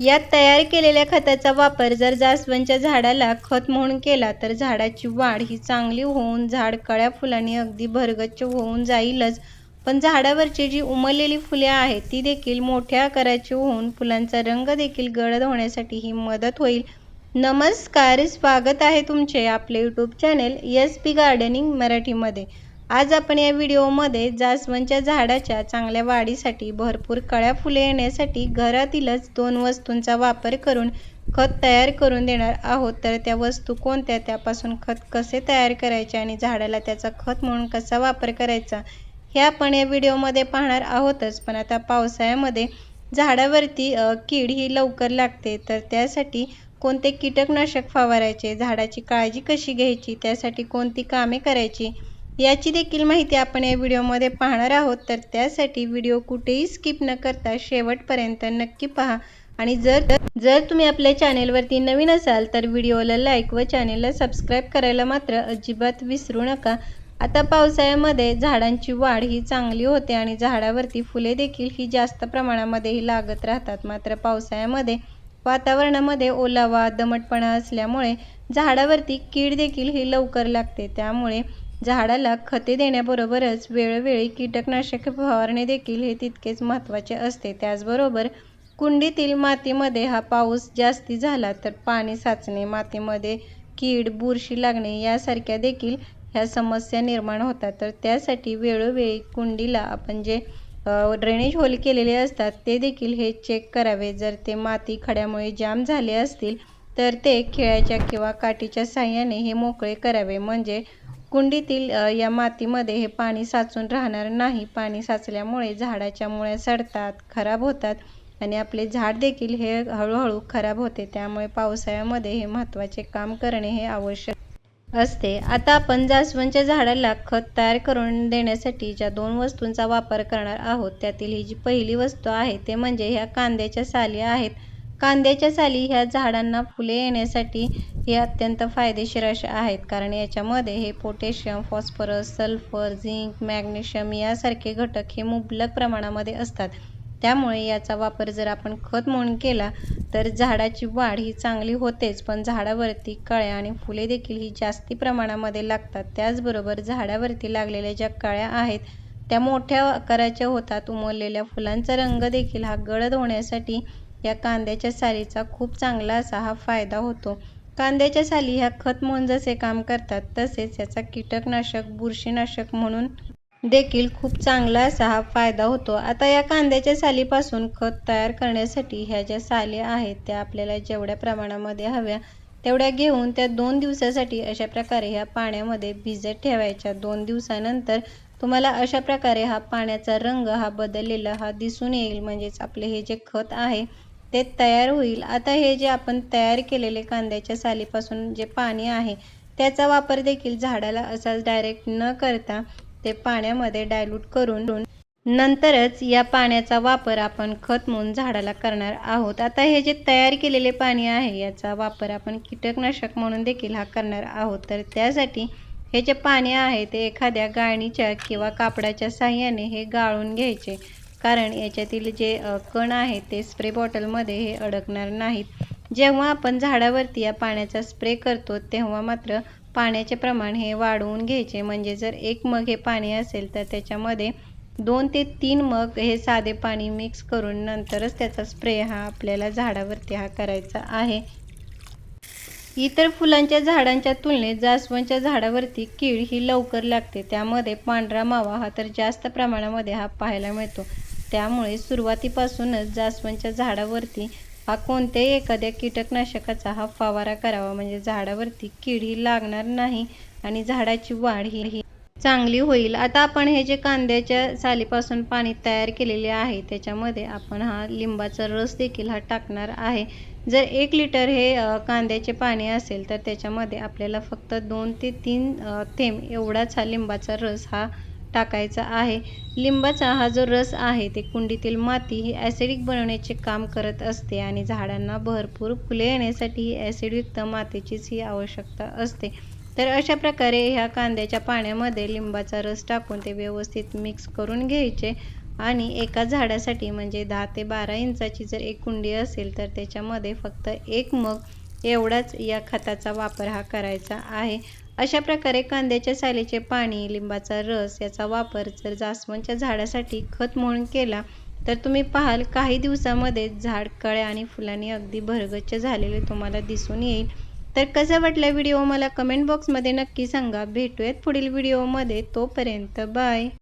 यात तयार केलेल्या खताचा वापर जर जास्वंदच्या झाडाला खत म्हणून केला तर झाडाची वाढ ही चांगली होऊन झाड कळ्या फुलांनी अगदी भरगच्च होऊन जाईलच. पण झाडावरची जी उमललेली फुले आहेत ती देखील मोठ्या आकाराची होऊन फुलांचा रंग देखील गडद होण्यासाठी ही मदत होईल. नमस्कार स्वागत आहे तुमचे आपले YouTube channel S P gardening मराठीमध्ये. आज आपण या व्हिडिओमध्ये जास्वंदच्या झाडाच्या चांगल्या वाढीसाठी भरपूर कळ्या फुले येण्यासाठी घरातीलच दोन वस्तूंचा वापर करून खत तयार करून देणार आहोत. तर त्या वस्तू कोणत्या? त्यापासून खत कसे तयार करायचे आणि झाडाला त्याचा खत म्हणून कसा वापर करायचा? हे आपण या व्हिडिओमध्ये पाहणार आहोतच. पण आता पावसाळ्यामध्ये झाडावरती कीड ही लवकर लागते. तर त्यासाठी कोणते कीटकनाशक फवारायचे? झाडाची काळजी कशी घ्यायची? त्यासाठी कोणती कामे करायची? याची देखील माहिती आपण या व्हिडिओमध्ये पाहणार आहोत. तर त्यासाठी व्हिडिओ कुठेही स्किप न करता शेवटपर्यंत नक्की पहा. आणि जर जर तुम्ही आपल्या चॅनेलवरती नवीन असाल तर व्हिडिओला लाईक व चॅनेलला सबस्क्राईब करायला मात्र अजिबात विसरू नका. आता पावसाळ्यामध्ये झाडांची वाढ ही चांगली होते आणि झाडावरती फुले देखील ही जास्त प्रमाणामध्येही लागत राहतात. मात्र पावसाळ्यामध्ये वातावरणामध्ये ओलावा दमटपणा असल्यामुळे झाडावरती कीड देखील ही लवकर लागते. त्यामुळे झाडाला खते देण्याबरोबरच वेळोवेळी कीटकनाशक फवारणे देखील हे तितकेच महत्त्वाचे असते. त्याचबरोबर कुंडीतील मातीमध्ये हा पाऊस जास्ती झाला तर पाणी साचणे मातीमध्ये कीड बुरशी लागणे यासारख्या देखील ह्या समस्या निर्माण होतात. तर त्यासाठी वेळोवेळी कुंडीला आपण जे ड्रेनेज होल केलेले असतात ते देखील हे चेक करावे. जर ते माती खड्यामुळे जाम झाले असतील तर ते खिळ्याच्या किंवा काठीच्या साह्याने हे मोकळे करावे. म्हणजे कुंडीतील या मातीमध्ये हे पाणी साचून राहणार नाही. पाणी साचल्यामुळे झाडाच्या मुळ्या सडतात खराब होतात आणि आपले झाड देखील हे हळूहळू खराब होते. त्यामुळे पावसाळ्यामध्ये हे महत्त्वाचे काम करणे हे आवश्यक असते. आता आपण जास्वंदच्या झाडाला खत तयार करून देण्यासाठी ज्या दोन वस्तूंचा वापर करणार आहोत त्यातील ही जी पहिली वस्तू आहे ते म्हणजे ह्या कांद्याच्या साली आहेत. कांद्याच्या साली ह्या झाडांना फुले येण्यासाठी हे अत्यंत फायदेशीर अशा आहेत. कारण याच्यामध्ये हे potassium phosphorus sulphur zinc magnesium यासारखे घटक हे मुबलक प्रमाणामध्ये असतात. त्यामुळे याचा वापर जर आपण खत म्हणून केला तर झाडाची वाढ ही चांगली होतेच. पण झाडावरती कळ्या आणि फुले देखील ही जास्ती प्रमाणामध्ये लागतात. त्याचबरोबर झाडावरती लागलेल्या ज्या कळ्या आहेत त्या मोठ्या आकाराच्या होतात. उमललेल्या फुलांचा रंग देखील हा गडद होण्यासाठी या कांद्याच्या सालीचा खूप चांगला असा हा फायदा होतो. कांद्याच्या साली ह्या खत म्हणून जसे काम करतात तसेच याचा कीटकनाशक बुरशीनाशक म्हणून देखील खूप चांगला असा हा फायदा होतो. आता या कांद्याच्या सालीपासून खत तयार करण्यासाठी ह्या ज्या साली आहेत त्या आपल्याला जेवढ्या प्रमाणामध्ये हव्या तेवढ्या घेऊन त्या दोन दिवसासाठी अशा प्रकारे ह्या पाण्यामध्ये भिजत ठेवायच्या. दोन दिवसानंतर तुम्हाला अशा प्रकारे हा पाण्याचा रंग हा बदललेला हा दिसून येईल. म्हणजेच आपले हे जे खत आहे ते तयार होईल. आता हे जे आपण तयार केलेले कांद्याच्या सालीपासून जे पाणी आहे त्याचा वापर देखील झाडाला असाच डायरेक्ट न करता ते पाण्यामध्ये डायल्यूट करून नंतरच या पाण्याचा वापर आपण खत म्हणून झाडाला करणार आहोत. आता हे जे तयार केलेले पाणी आहे याचा वापर आपण कीटकनाशक म्हणून देखील हा करणार आहोत. तर त्यासाठी हे जे पाणी आहे ते एखाद्या गाळणीच्या किंवा कापडाच्या साह्याने हे गाळून घ्यायचे. कारण याच्यातील जे कण आहेत ते स्प्रे बॉटलमध्ये हे अडकणार नाहीत. जेव्हा आपण झाडावरती या पाण्याचा स्प्रे करतो तेव्हा मात्र पाण्याचे प्रमाण हे वाढवून घ्यायचे. म्हणजे जर एक मग हे पाणी असेल तर त्याच्यामध्ये दोन ते तीन मग हे साधे पाणी मिक्स करून नंतरच त्याचा स्प्रे हा आपल्याला झाडावरती हा करायचा आहे. इतर फुलांच्या झाडांच्या तुलनेत जास्वंदच्या झाडावरती कीड ही लवकर लागते. त्यामध्ये पांढरा मावा हा तर जास्त प्रमाणामध्ये हा पाहायला मिळतो. त्यामुळे सुरुवातीपासूनच जास्वंदच्या झाडावरती हा कोणत्याही एखाद्या कीटकनाशकाचा हा फवारा करावा. म्हणजे झाडावरती कीड ही लागणार नाही आणि झाडाची वाढ ही चांगली होईल. आता आपण हे जे कांद्याच्या सालीपासून पाणी तयार केलेले आहे त्याच्यामध्ये आपण हा लिंबाचा रस देखील हा टाकणार आहे. जर एक लिटर हे कांद्याचे पाणी असेल तर त्याच्यामध्ये आपल्याला फक्त दोन ते तीन थेंब एवढाच हा लिंबाचा रस हा टाकायचा आहे. लिंबाचा हा जो रस आहे ते कुंडीतील माती ही ॲसिडिक बनवण्याचे काम करत असते आणि झाडांना भरपूर फुले येण्यासाठी ही ॲसिडयुक्त मातीचीच ही आवश्यकता असते. तर अशा प्रकारे ह्या कांद्याच्या पाण्यामध्ये लिंबाचा रस टाकून ते व्यवस्थित मिक्स करून घ्यायचे आणि एका झाडासाठी म्हणजे दहा ते बारा इंचाची जर एक कुंडी असेल तर त्याच्यामध्ये फक्त एक मग एवढाच या खताचा वापर हा करायचा आहे. अशा प्रकारे कांद्याच्या सालीचे पाणी लिंबाचा रस याचा वापर जर जास्वंदच्या झाडासाठी खत म्हणून केला तर तुम्ही पाहाल काही दिवसामध्ये झाड कळ्या आणि फुलांनी अगदी भरगच्च झालेले तुम्हाला दिसून येईल. तर कसा वाटला व्हिडिओ? मला कमेंट बॉक्समध्ये नक्की सांगा. भेटूयात पुढील व्हिडिओमध्ये. तोपर्यंत बाय.